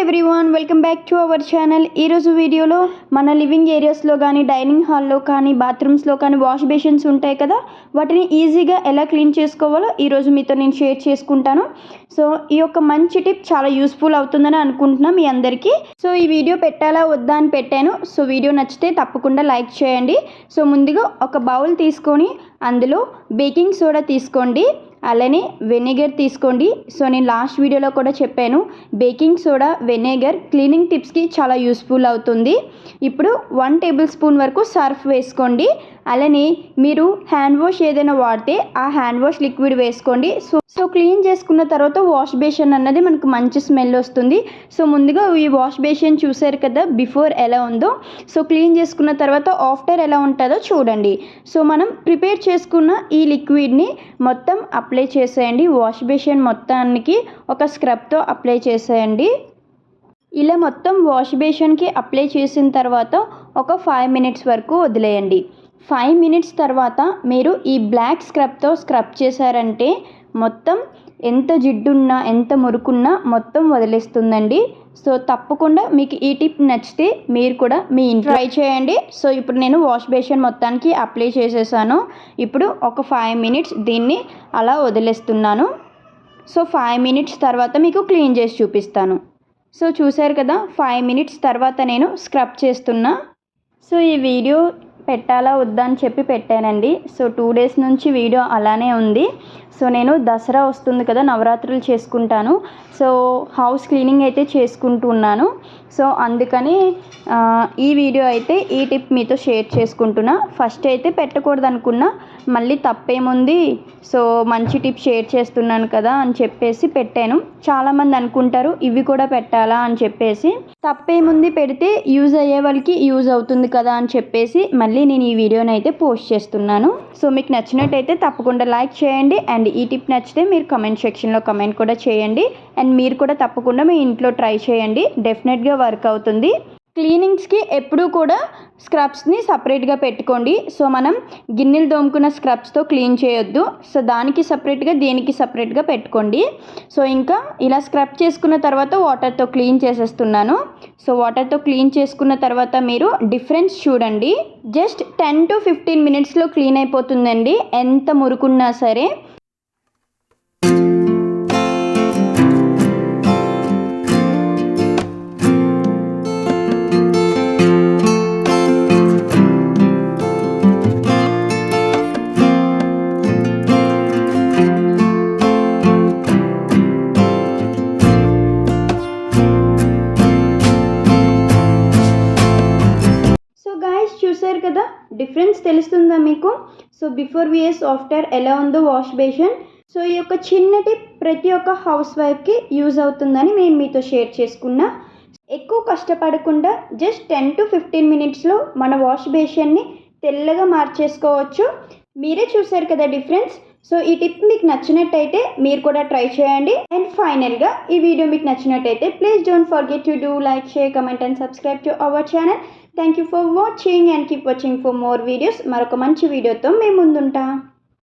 Everyone welcome back to our channel ఈరోజు వీడియోలో మన లివింగ్ ఏరియాస్లో కానీ డైనింగ్ హాల్లో కానీ బాత్రూమ్స్లో కానీ వాష్ బేషన్స్ ఉంటాయి కదా. వాటిని ఈజీగా ఎలా క్లీన్ చేసుకోవాలో ఈరోజు మీతో నేను షేర్ చేసుకుంటాను. సో ఈ యొక్క మంచి టిప్ చాలా యూస్ఫుల్ అవుతుందని అనుకుంటున్నా మీ అందరికీ. సో ఈ వీడియో పెట్టాలా వద్దా అని పెట్టాను. సో వీడియో నచ్చితే తప్పకుండా లైక్ చేయండి. సో ముందుగా ఒక బౌల్ తీసుకొని అందులో బేకింగ్ సోడా తీసుకోండి. అలానే వెనిగర్ తీసుకోండి. సో నేను లాస్ట్ వీడియోలో కూడా చెప్పాను బేకింగ్ సోడా వెనిగర్ క్లీనింగ్ టిప్స్కి చాలా యూస్ఫుల్ అవుతుంది. ఇప్పుడు వన్ టేబుల్ స్పూన్ వరకు సర్ఫ్ వేసుకోండి. అలానే మీరు హ్యాండ్ వాష్ ఏదైనా వాడితే ఆ హ్యాండ్ వాష్ లిక్విడ్ వేసుకోండి. సో సో క్లీన్ చేసుకున్న తర్వాత వాష్ బేషన్ అన్నది మనకు మంచి స్మెల్ వస్తుంది. సో ముందుగా ఈ వాష్ బేషన్ చూసారు కదా బిఫోర్ ఎలా ఉందో. సో క్లీన్ చేసుకున్న తర్వాత ఆఫ్టర్ ఎలా ఉంటుందో చూడండి. సో మనం ప్రిపేర్ చేసుకున్న ఈ లిక్విడ్ని మొత్తం అప్లై చేసేయండి. వాష్ బేషన్ మొత్తానికి ఒక స్క్రబ్తో అప్లై చేసేయండి. ఇలా మొత్తం వాష్ బేషన్కి అప్లై చేసిన తర్వాత ఒక ఫైవ్ మినిట్స్ వరకు వదిలేయండి. ఫైవ్ మినిట్స్ తర్వాత మీరు ఈ బ్లాక్ స్క్రబ్తో స్క్రబ్ చేశారంటే మొత్తం ఎంత జిడ్డున్నా ఎంత మురుకున్నా మొత్తం వదిలేస్తుందండి. సో తప్పకుండా మీకు ఈ టిప్ నచ్చితే మీరు కూడా మీ ఇంట్లో ట్రై చేయండి. సో ఇప్పుడు నేను వాష్ బేషన్ మొత్తానికి అప్లై చేసేసాను. ఇప్పుడు ఒక ఫైవ్ మినిట్స్ దీన్ని అలా వదిలేస్తున్నాను. సో ఫైవ్ మినిట్స్ తర్వాత మీకు క్లీన్ చేసి చూపిస్తాను. సో చూశారు కదా ఫైవ్ మినిట్స్ తర్వాత నేను స్క్రబ్ చేస్తున్నా. సో ఈ వీడియో పెట్టాలా వద్దా అని చెప్పి పెట్టానండి. సో టూ డేస్ నుంచి వీడియో అలానే ఉంది. సో నేను దసరా వస్తుంది కదా నవరాత్రులు చేసుకుంటాను. సో హౌస్ క్లీనింగ్ అయితే చేసుకుంటున్నాను. సో అందుకని ఈ వీడియో అయితే ఈ టిప్ మీతో షేర్ చేసుకుంటున్నా. ఫస్ట్ అయితే పెట్టకూడదు అనుకున్నా మళ్ళీ తప్పేముంది? సో మంచి టిప్ షేర్ చేస్తున్నాను కదా అని చెప్పేసి పెట్టాను. చాలామంది అనుకుంటారు ఇవి కూడా పెట్టాలా అని చెప్పేసి. తప్పేముంది పెడితే యూజ్ అయ్యే వాళ్ళకి యూజ్ అవుతుంది కదా అని చెప్పేసి మళ్ళీ నేను ఈ వీడియోని అయితే పోస్ట్ చేస్తున్నాను. సో మీకు నచ్చినట్టయితే తప్పకుండా లైక్ చేయండి. అండ్ ఈ టిప్ నచ్చితే మీరు కమెంట్ సెక్షన్లో కమెంట్ కూడా చేయండి. అండ్ మీరు కూడా తప్పకుండా మీ ఇంట్లో ట్రై చేయండి. డెఫినెట్గా వర్క్ అవుతుంది. క్లీనింగ్స్కి ఎప్పుడూ కూడా స్క్రబ్స్ని సపరేట్గా పెట్టుకోండి. సో మనం గిన్నెలు దోముకున్న స్క్రబ్స్తో క్లీన్ చేయొద్దు. సో దానికి సపరేట్గా దేనికి సపరేట్గా పెట్టుకోండి. సో ఇంకా ఇలా స్క్రబ్ చేసుకున్న తర్వాత వాటర్తో క్లీన్ చేసేస్తున్నాను. సో వాటర్తో క్లీన్ చేసుకున్న తర్వాత మీరు డిఫరెన్స్ చూడండి. జస్ట్ టెన్ టు ఫిఫ్టీన్ మినిట్స్లో క్లీన్ అయిపోతుందండి. ఎంత మురుకున్నా సరే. చూసారు కదా? డిఫరెన్స్ తెలుస్తుందా మీకు? సో బిఫోర్ వియర్స్ ఆఫ్టర్ ఎలా ఉందో వాష్ బేషన్ సో ఈ యొక్క చిన్న టిప్ ప్రతి ఒక్క హౌస్ వైఫ్కి యూజ్ అవుతుందని మేము మీతో షేర్ చేసుకున్నా. ఎక్కువ కష్టపడకుండా జస్ట్ టెన్ టు ఫిఫ్టీన్ మినిట్స్లో మన వాష్ బేషన్ని తెల్లగా మార్చేసుకోవచ్చు. మీరే చూసారు కదా డిఫరెన్స్ సో ఈ టిప్ మీకు నచ్చినట్టయితే మీరు కూడా ట్రై చేయండి. అండ్ ఫైనల్గా ఈ వీడియో మీకు నచ్చినట్టయితే please don't forget to do like share comment and subscribe to our channel. Thank you for watching and keep watching for more videos. మరొక మంచి వీడియోతో మేము ముందుంటాం.